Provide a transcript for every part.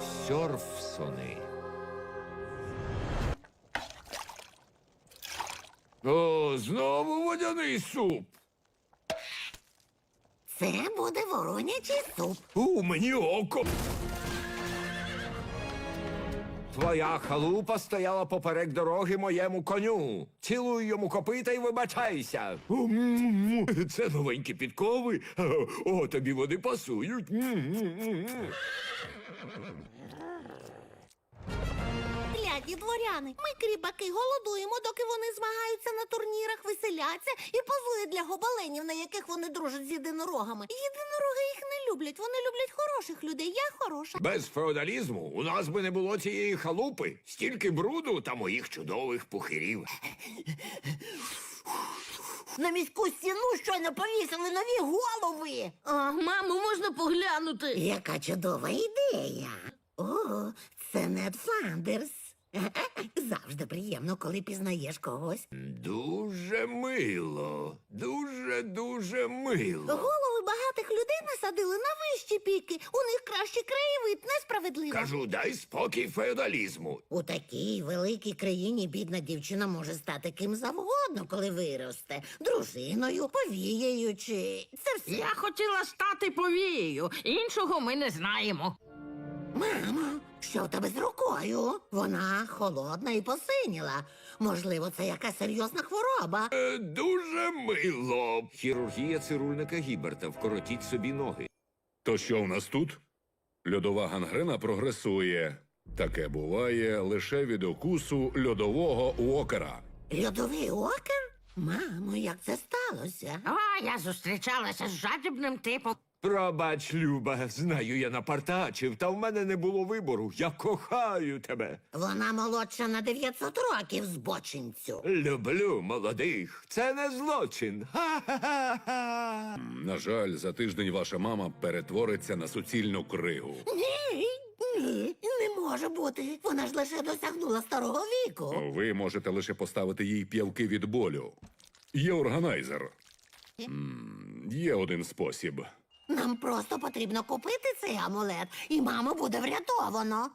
Сьорфсони. О, знову водяний суп. Це буде воронячий суп. У мені око. Твоя халупа стояла поперек дороги моєму коню. Цілуй йому копита і вибачайся. Це новенькі підкови. О, тобі вони пасують. Гляді дворяни, ми кріпаки голодуємо, доки вони змагаються на турнірах, веселяться і позують для гобеленів, на яких вони дружать з єдинорогами. Єдинороги їх не люблять. Вони люблять хороших людей. Я хороша. Без феодалізму у нас би не було цієї халупи, стільки бруду та моїх чудових пухирів. На міську стіну щойно повісили нові голови. А, мамо, можна поглянути? Яка чудова ідея. О, це Нед Фландерс. Завжди приємно, коли пізнаєш когось. Дуже мило, дуже дуже мило. Голови багатих людей насадили на вищі піки. У них кращий краєвид, несправедливо. Кажу, дай спокій феодалізму. У такій великій країні бідна дівчина може стати ким завгодно, коли виросте. Дружиною, повією чи це все. Я хотіла стати повією. Іншого ми не знаємо. Мамо, що в тебе з рукою? Вона холодна і посиніла. Можливо, це якась серйозна хвороба. Е, дуже мило. Хірургія цирульника Гіберта. Вкоротіть собі ноги. То що в нас тут? Льодова гангрена прогресує. Таке буває лише від укусу льодового уокера. Льодовий окер? Мамо, як це сталося? А, я зустрічалася з жадібним типом. Пробач, Люба, знаю, я напартачив, та в мене не було вибору. Я кохаю тебе. Вона молодша на 900 років, збочинцю. Люблю молодих. Це не злочин. Ха-ха-ха. На жаль, за тиждень ваша мама перетвориться на суцільну кригу. Ні, ні, не може бути. Вона ж лише досягнула старого віку. Ви можете лише поставити їй п'явки від болю. Є органайзер. М, Є один спосіб. Нам просто потрібно купити цей амулет, і маму буде врятовано.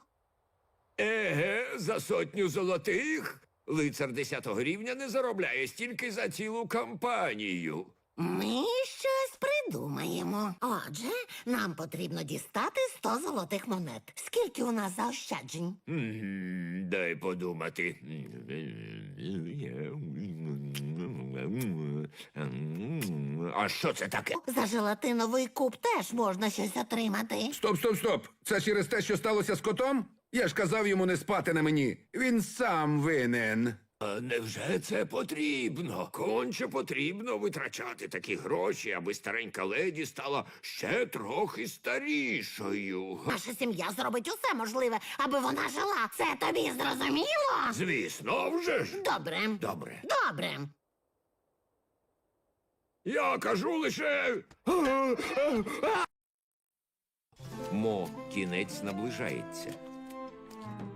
Еге, за сотню золотих. Лицар 10 рівня не заробляє стільки за цілу кампанію. Ми щось придумаємо. Отже, нам потрібно дістати 100 золотих монет. Скільки у нас заощаджень? М, Дай подумати. А що це таке? За желатиновий куб теж можна щось отримати. Стоп, стоп, стоп. Це через те, що сталося з котом? Я ж казав йому не спати на мені. Він сам винен. А невже це потрібно? Конче потрібно витрачати такі гроші, аби старенька леді стала ще трохи старішою. Наша сім'я зробить усе можливе, аби вона жила. Це тобі зрозуміло? Звісно, вже ж. Добре. Добре. Добре. Я кажу лише. Мо, кінець наближається.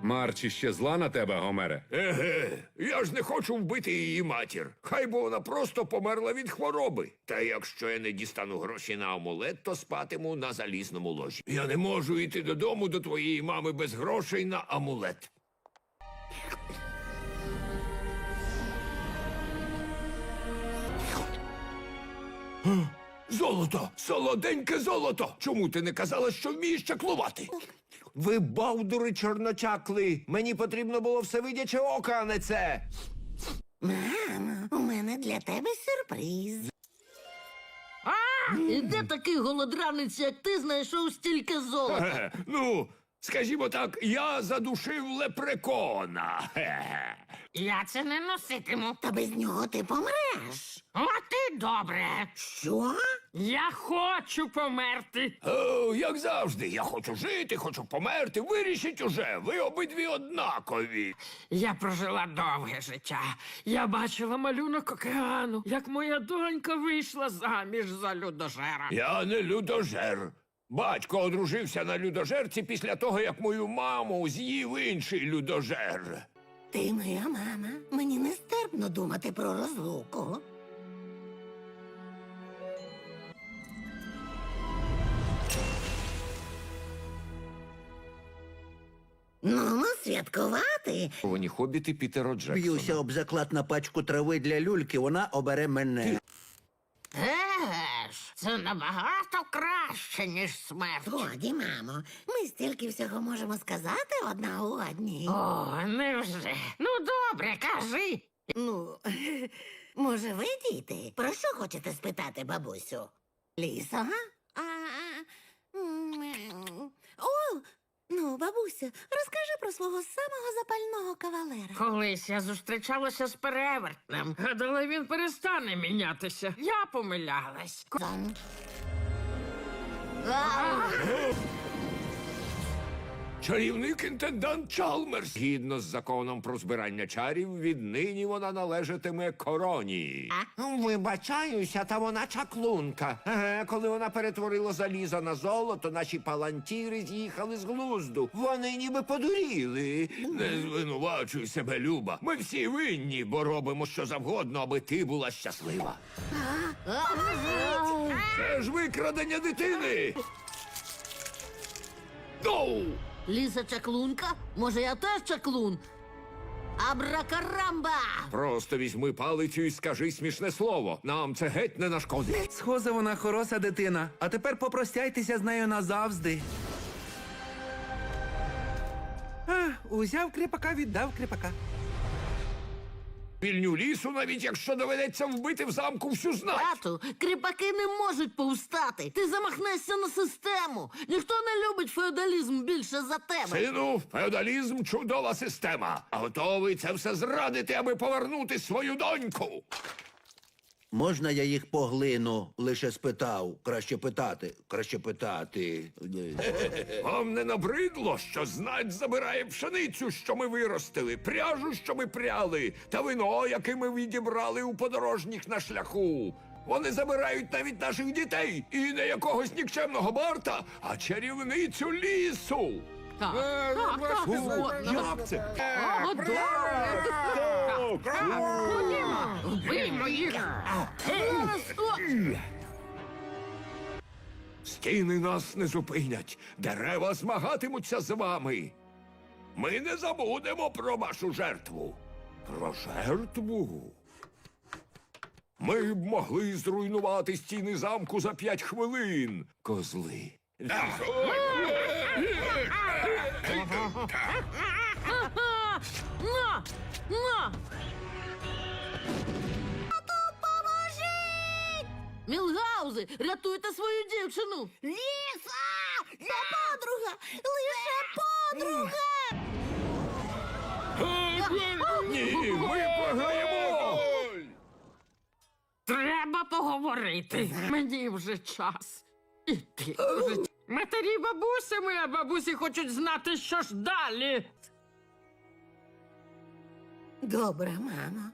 Марчі ще зла на тебе, Гомере. Еге, я ж не хочу вбити її матір. Хай би вона просто померла від хвороби. Та якщо я не дістану гроші на амулет, то спатиму на залізному ложі. Я не можу йти додому до твоєї мами без грошей на амулет. Золото! Солоденьке золото! Чому ти не казала, що вмієш чаклувати? Ви бавдури чорночакли! Мені потрібно було всевидяче око, а не це. Мамо, у мене для тебе сюрприз. А, і де такий голодранець, як ти знайшов стільки золота? Е, Ну, скажімо так, я задушив лепрекона. Хе-хе. Я це не носитиму. Та без нього ти помреш. А ти добре. Що? Я хочу померти. О, як завжди, я хочу жити, хочу померти. Вирішіть уже, ви обидві однакові. Я прожила довге життя. Я бачила малюнок океану, як моя донька вийшла заміж за людожера. Я не людожер. Батько одружився на людожерці після того, як мою маму з'їв інший людожер. Ти моя мама. Мені нестерпно думати про розлуку. Ну, ну, святкувати. Вони хобіти Пітера Джексона. Б'юся об заклад на пачку трави для люльки, вона обере мене. Еж, це набагато краще, ніж смерть. Годі, мамо, ми стільки всього можемо сказати одна одній. О, невже. Ну, добре, кажи. Ну, може, ви діти? Про що хочете спитати, бабусю? Лісо, га? А, а, м, О, ну, бабусю, розкажи про свого самого запального кавалера. Колись я зустрічалася з перевертнем. Гадала, він перестане мінятися. Я помилялась. Зон. Чарівник інтендант Чалмерс. Згідно з законом про збирання чарів, віднині вона належатиме короні. Вибачаюся, та вона чаклунка. Еге, коли вона перетворила залізо на золото, наші палантіри з'їхали з глузду. Вони ніби подуріли. Не звинувачуй себе, Люба. Ми всі винні, бо робимо що завгодно, аби ти була щаслива. Це ж викрадення дитини. Гоу! Ліса чаклунка? Може, я теж чаклун? Абракарамба! Просто візьми палицю і скажи смішне слово. Нам це геть не нашкодить. Схоже, вона хороша дитина. А тепер попростяйтеся з нею назавжди. А, узяв кріпака, віддав кріпака. Вільню лісу, навіть якщо доведеться вбити в замку всю знать. Тату, кріпаки не можуть повстати. Ти замахнешся на систему. Ніхто не любить феодалізм більше за тебе. Сину, феодалізм чудова система. А готовий це все зрадити, аби повернути свою доньку. Можна я їх поглину? Лише спитав. Краще питати. Краще питати. Вам не набридло, що знать забирає пшеницю, що ми виростили, пряжу, що ми пряли, та вино, яке ми відібрали у подорожніх на шляху. Вони забирають навіть наших дітей і не якогось нікчемного барта, а чарівницю лісу. Так, так, так, Фу, згодна. як це? О, добре. Ходімо, вбиймо їх. Стіни нас не зупинять, дерева змагатимуться з вами. Ми не забудемо про вашу жертву. Про жертву. Ми б могли зруйнувати стіни замку за п'ять хвилин, козли. На, на. Мілгаузи, рятуйте свою дівчину. Ліса! Це подруга! Лише подруга! Ні, ми програємо! Треба поговорити. Мені вже час. Іти вже. Матері бабусями, а бабусі хочуть знати, що ж далі. Добре, мамо.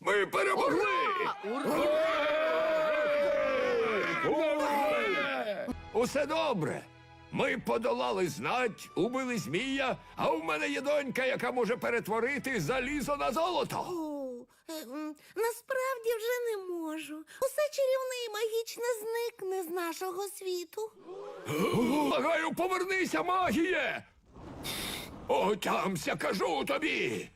Ми перемогли! Усе добре. Ми подолали знать, убили змія, а в мене є донька, яка може перетворити залізо на золото. О, е, м, насправді вже не можу. Усе чарівне і магічне зникне з нашого світу. Благаю, повернися, магіє! Отямся, кажу тобі!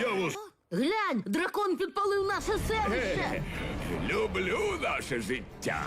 Я вас Глянь, дракон підпалив наше селище. Люблю наше життя.